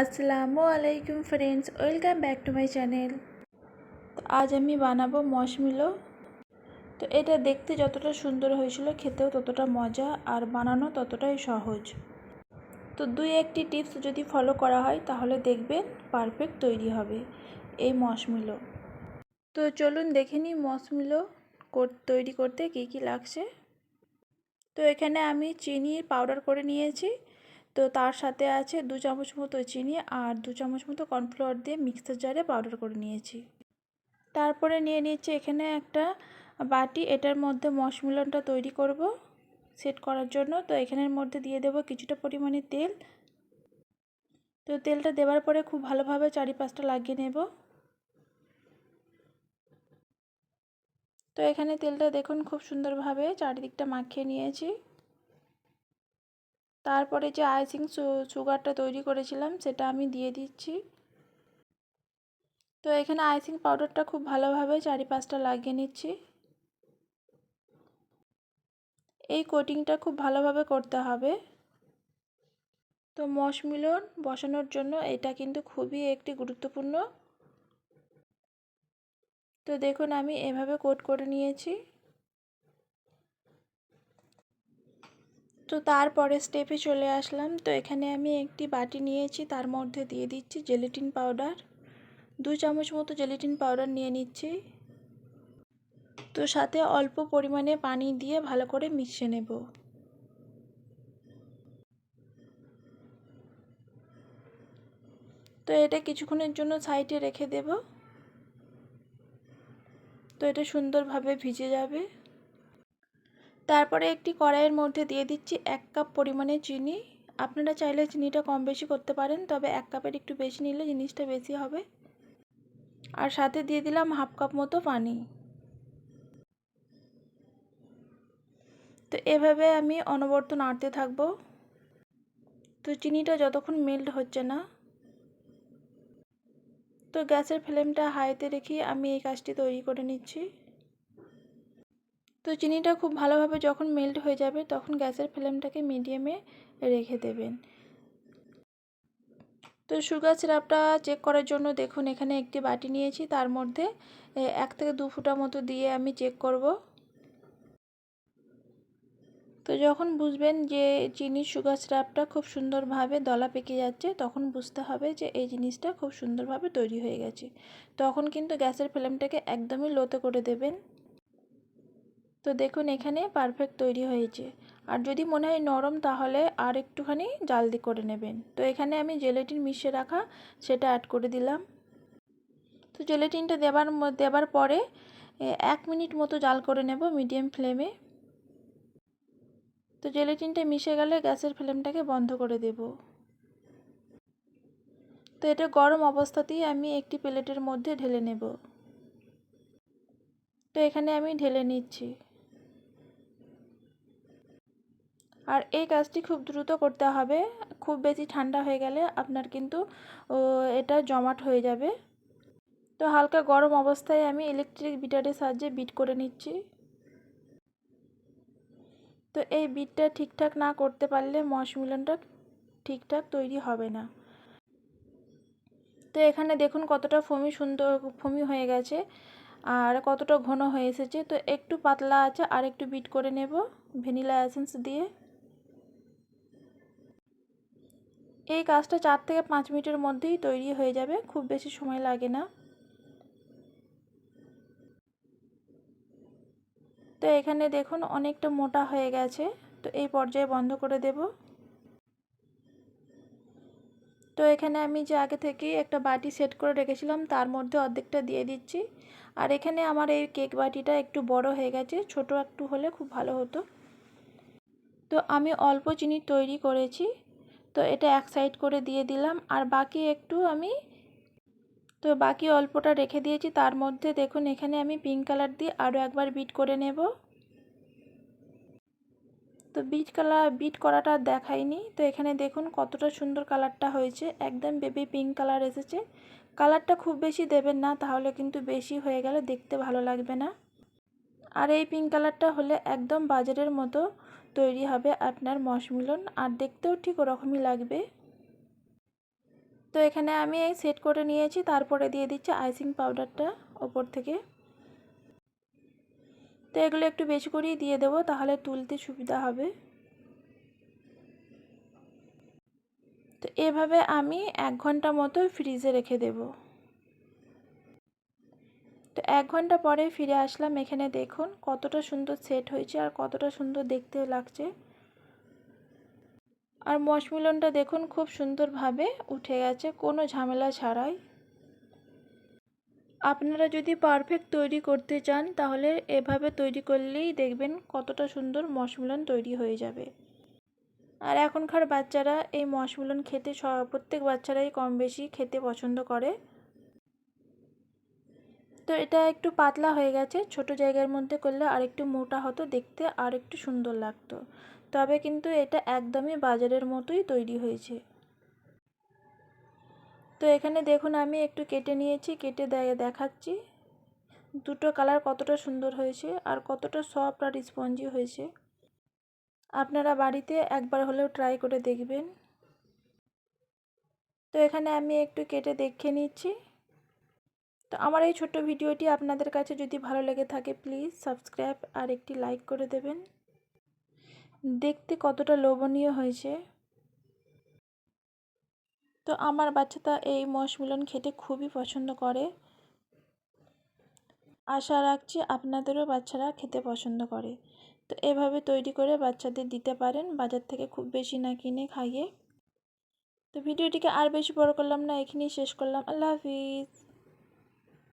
আসসালামু আলাইকুম friends, welcome back to my channel. আজ আমি বানাবো মশমিলো। তো এটা দেখতে যতটা সুন্দর হয়েছিল, খেতেও ততটা মজা, আর বানানো ততটাই সহজ। তো দুই একটি টিপস যদি ফলো করা হয়, তাহলে দেখবেন পারফেক্ট তৈরি হবে এই মশমিলো। তো চলুন দেখে নিই মশমিলো তৈরি করতে কী কী লাগছে। তো এখানে আমি চিনি পাউডার করে নিয়েছি। তো তার সাথে আছে দু চামচ মতো চিনি আর দু চামচ মতো কর্নফ্লাওয়ার দিয়ে মিক্সার জারে পাউডার করে নিয়েছি। তারপরে নিয়ে নিয়েছি এখানে একটা বাটি, এটার মধ্যে মশমিলনটা তৈরি করব সেট করার জন্য। তো এখানের মধ্যে দিয়ে দেব কিছুটা পরিমাণে তেল। তো তেলটা দেওয়ার পরে খুব ভালোভাবে চারিপাশটা লাগিয়ে নেব। তো এখানে তেলটা দেখুন খুব সুন্দরভাবে চারিদিকটা মাখিয়ে নিয়েছি। তারপরে যে আইসিং সুগারটা তৈরি করেছিলাম, সেটা আমি দিয়ে দিচ্ছি। তো এখানে আইসিং পাউডারটা খুব ভালোভাবে চারিপাশটা লাগিয়ে নিচ্ছি। এই কোটিংটা খুব ভালোভাবে করতে হবে। তো মশমিলন বসানোর জন্য এটা কিন্তু খুবই একটি গুরুত্বপূর্ণ। তো দেখুন, আমি এভাবে কোট করে নিয়েছি। তো তারপরে স্টেপে চলে আসলাম। তো এখানে আমি একটি বাটি নিয়েছি, তার মধ্যে দিয়ে দিচ্ছি জেলেটিন পাউডার দু চামচ মতো জেলেটিন পাউডার নিয়ে নিচ্ছি। তো সাথে অল্প পরিমাণে পানি দিয়ে ভালো করে মিশিয়ে নেব। তো এটা কিছুক্ষণের জন্য সাইডে রেখে দেব। তো এটা সুন্দরভাবে ভিজে যাবে। তারপরে একটি কড়াইয়ের মধ্যে দিয়ে দিচ্ছি এক কাপ পরিমাণে চিনি। আপনারা চাইলে চিনিটা কম বেশি করতে পারেন, তবে এক কাপের একটু বেশি নিলে জিনিসটা বেশি হবে। আর সাথে দিয়ে দিলাম হাফ কাপ মতো পানি। তো এভাবে আমি অনবর্ত নাড়তে থাকব। তো চিনিটা যতক্ষণ মেল্ট হচ্ছে না। তো গ্যাসের ফ্লেমটা হাইতে রেখে আমি এই কাজটি তৈরি করে নিচ্ছি। তো চিনিটা খুব ভালোভাবে যখন মেল্ট হয়ে যাবে তখন গ্যাসের ফ্লেমটাকে মিডিয়ামে রেখে দেবেন। তো সুগার সিরাপটা চেক করার জন্য দেখুন, এখানে একটি বাটি নিয়েছি। তার মধ্যে এক থেকে দু ফুটা মতো দিয়ে আমি চেক করব। তো যখন বুঝবেন যে চিনির সুগার সিরাপটা খুব সুন্দরভাবে দলা পেকে যাচ্ছে, তখন বুঝতে হবে যে এই জিনিসটা খুব সুন্দরভাবে তৈরি হয়ে গেছে। তখন কিন্তু গ্যাসের ফ্লেমটাকে একদমই লোতে করে দেবেন। তো দেখুন, এখানে পারফেক্ট তৈরি হয়েছে। আর যদি মনে হয় নরম, তাহলে আর একটুখানি জালদি করে নেবেন। তো এখানে আমি জেলেটিন মিশিয়ে রাখা, সেটা অ্যাড করে দিলাম। তো জেলেটিনটা দেবার দেবার পরে এক মিনিট মতো জাল করে নেব মিডিয়াম ফ্লেমে তো জেলেটিনটা মিশে গেলে গ্যাসের ফ্লেমটাকে বন্ধ করে দেব। তো এটা গরম অবস্থাতেই আমি একটি প্লেটের মধ্যে ঢেলে নেব। তো এখানে আমি ঢেলে নিচ্ছি। আর এই কাজটি খুব দ্রুত করতে হবে। খুব বেশি ঠান্ডা হয়ে গেলে আপনার কিন্তু এটা জমাট হয়ে যাবে। তো হালকা গরম অবস্থায় আমি ইলেকট্রিক বিটারের সাহায্যে বিট করে নিচ্ছি। তো এই বিটটা ঠিকঠাক না করতে পারলে মশমিলনটা ঠিকঠাক তৈরি হবে না। তো এখানে দেখুন কতটা ফমি সুন্দর ফমি হয়ে গেছে আর কতটা ঘন হয়ে এসেছে। তো একটু পাতলা আছে আর একটু বিট করে নেব ভ্যানিলা এসেন্স দিয়ে। এই কাজটা চার থেকে পাঁচ মিনিটের মধ্যেই তৈরি হয়ে যাবে, খুব বেশি সময় লাগে না। তো এখানে দেখুন অনেকটা মোটা হয়ে গেছে, তো এই পর্যায়ে বন্ধ করে দেব। তো এখানে আমি যে আগে থেকেই একটা বাটি সেট করে রেখেছিলাম, তার মধ্যে অর্ধেকটা দিয়ে দিচ্ছি। আর এখানে আমার এই কেক বাটিটা একটু বড় হয়ে গেছে, ছোট একটু হলে খুব ভালো হতো। তো আমি অল্প চিনি তৈরি করেছি তো এটা এক সাইড করে দিয়ে দিলাম। আর বাকি একটু আমি তো বাকি অল্পটা রেখে দিয়েছি। তার মধ্যে দেখুন, এখানে আমি পিঙ্ক কালার দিয়ে আরও একবার বিট করে নেব। তো বিট কালার বিট করাটা দেখাইনি। তো এখানে দেখুন, কতটা সুন্দর কালারটা হয়েছে। একদম বেবি পিঙ্ক কালার এসেছে। কালারটা খুব বেশি দেবেন না, তাহলে কিন্তু বেশি হয়ে গেলে দেখতে ভালো লাগবে না। আর এই পিঙ্ক কালারটা হলে একদম বাজারের মতো তৈরি হবে আপনার মশমিলন আর দেখতেও ঠিক ওরকমই লাগবে। তো এখানে আমি এই সেট করে নিয়েছি, তারপরে দিয়ে দিচ্ছি আইসিং পাউডারটা ওপর থেকে। তো এগুলো একটু বেশি করেই দিয়ে দেবো, তাহলে তুলতে সুবিধা হবে। তো এভাবে আমি এক ঘণ্টা মতো ফ্রিজে রেখে দেব। তো এক ঘণ্টা পরে ফিরে আসলাম এখানে দেখুন কতটা সুন্দর সেট হয়েছে আর কতটা সুন্দর দেখতে লাগছে। আর মশমিলনটা দেখুন খুব সুন্দরভাবে উঠে গেছে, কোনো ঝামেলা ছাড়াই। আপনারা যদি পারফেক্ট তৈরি করতে চান তাহলে এভাবে তৈরি করলেই দেখবেন কতটা সুন্দর মশমিলন তৈরি হয়ে যাবে। আর এখনকার বাচ্চারা এই মশমিলন খেতে প্রত্যেক বাচ্চারাই কম বেশি খেতে পছন্দ করে। তো এটা একটু পাতলা হয়ে গেছে। ছোট জায়গার মধ্যে করলে আরেকটু মোটা হতো, দেখতে আর একটু সুন্দর লাগতো। তবে কিন্তু এটা একদমই বাজারের মতোই তৈরি হয়েছে। তো এখানে দেখুন, আমি একটু কেটে নিয়েছি, কেটে দেখাচ্ছি। দুটো কালার কতটা সুন্দর হয়েছে আর কতটা সফট আর স্পঞ্জি হয়েছে। আপনারা বাড়িতে একবার হলেও ট্রাই করে দেখবেন। তো এখানে আমি একটু কেটে দেখে নিচ্ছি। তো আমার এই ছোট্ট ভিডিওটি আপনাদের কাছে যদি ভালো লেগে থাকে প্লিজ সাবস্ক্রাইব আর একটি লাইক করে দেবেন। দেখতে কতটা লোভনীয় হয়েছে। তো আমার বাচ্চাটা এই মশমিলন খেতে খুবই পছন্দ করে। আশা রাখছি আপনাদেরও বাচ্চারা খেতে পছন্দ করে। তো এভাবে তৈরি করে বাচ্চাদের দিতে পারেন, বাজার থেকে খুব বেশি না কিনে খাইয়ে। তো ভিডিওটিকে আর বেশি বড় করলাম না, এখানেই শেষ করলাম। আল্লাহ হাফিজ।